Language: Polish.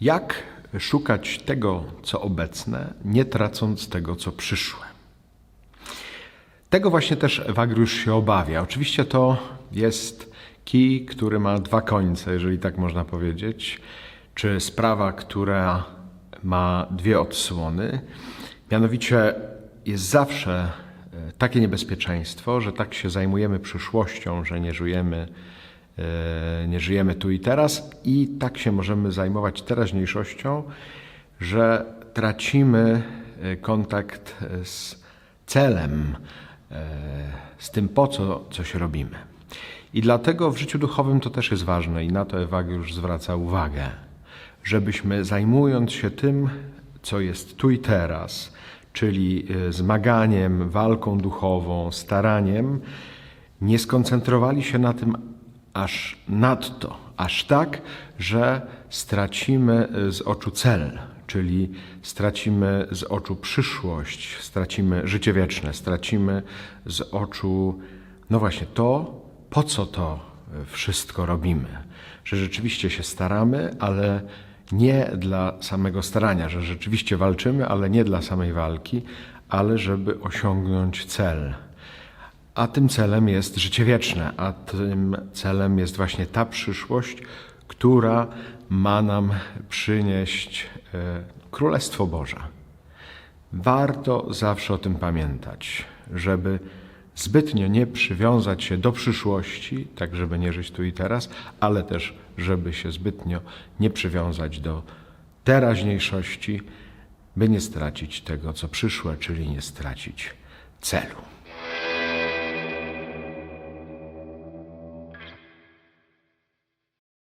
Jak szukać tego, co obecne, nie tracąc tego, co przyszłe? Tego właśnie też Ewagriusz się obawia. Oczywiście to jest kij, który ma dwa końce, jeżeli tak można powiedzieć, czy sprawa, która ma dwie odsłony. Mianowicie jest zawsze e, takie niebezpieczeństwo, że tak się zajmujemy przyszłością, że nie żyjemy, nie żyjemy tu i teraz i tak się możemy zajmować teraźniejszością, że tracimy e, kontakt e, z celem, e, z tym po co coś robimy. I dlatego w życiu duchowym to też jest ważne i na to Ewagiusz zwraca uwagę, żebyśmy zajmując się tym, co jest tu i teraz, czyli e, zmaganiem, walką duchową, staraniem, nie skoncentrowali się na tym aż nadto, aż tak, że stracimy z oczu cel, czyli stracimy z oczu przyszłość, stracimy życie wieczne, stracimy z oczu, no właśnie to, po co to wszystko robimy. Że rzeczywiście się staramy, ale nie dla samego starania, że rzeczywiście walczymy, ale nie dla samej walki, ale żeby osiągnąć cel. A tym celem jest życie wieczne, a tym celem jest właśnie ta przyszłość, która ma nam przynieść e, Królestwo Boże. Warto zawsze o tym pamiętać, żeby zbytnio nie przywiązać się do przyszłości, tak żeby nie żyć tu i teraz, ale też, żeby się zbytnio nie przywiązać do teraźniejszości, by nie stracić tego, co przyszłe, czyli nie stracić celu.